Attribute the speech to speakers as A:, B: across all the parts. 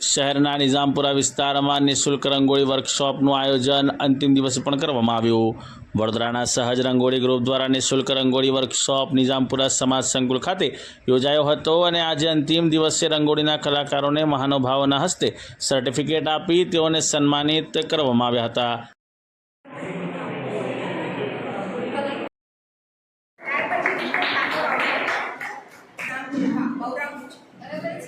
A: શહેરના નિઝામપુરા વિસ્તારમાં નિઃશુલ્ક રંગોળી વર્કશોપનું આયોજન અંતિમ દિવસે પણ કરવામાં આવ્યું. વડોદરાના સહજ રંગોળી ગ્રુપ દ્વારા નિઃશુલ્ક રંગોળી વર્કશોપ નિઝામપુરા સમાજ સંકુલ ખાતે યોજાયો હતો અને આજે અંતિમ દિવસે રંગોળીના કલાકારોને મહાનુભાવોના હસ્તે સર્ટિફિકેટ આપી તેઓને સન્માનિત કરવામાં આવ્યા હતા.
B: એક્ટિવિટી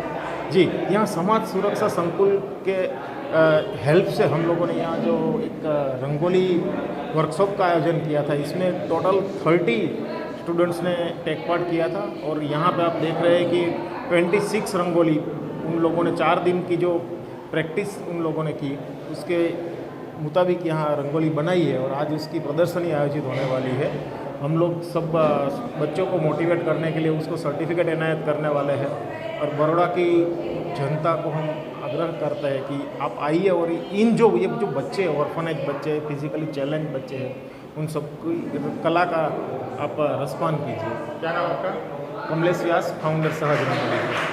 C: जी। यहाँ समाज सुरक्षा संकुल के हेल्प से हम लोगों ने यहाँ जो एक रंगोली वर्कशॉप का आयोजन किया था, इसमें टोटल थर्टी स्टूडेंट्स ने टेक पार्ट किया था और यहाँ पे आप देख रहे हैं कि ट्वेंटी सिक्स रंगोली उन लोगों ने, चार दिन की जो प्रैक्टिस उन लोगों ने की, उसके मुताबिक यहाँ रंगोली बनाई है और आज उसकी प्रदर्शनी आयोजित होने वाली है। हम लोग सब बच्चों को मोटिवेट करने के लिए उसको सर्टिफिकेट इनायत करने वाले हैं और बड़ोड़ा की जनता को हम आग्रह करते हैं कि आप आइए और इन जो ये जो बच्चे ऑर्फनेज बच्चे फिजिकली चैलेंज बच्चे हैं उन सबकी कला का आप रसपान कीजिए।
D: क्या नाम आपका?
C: कमलेश व्यास फाउंडर सहज रंगोली।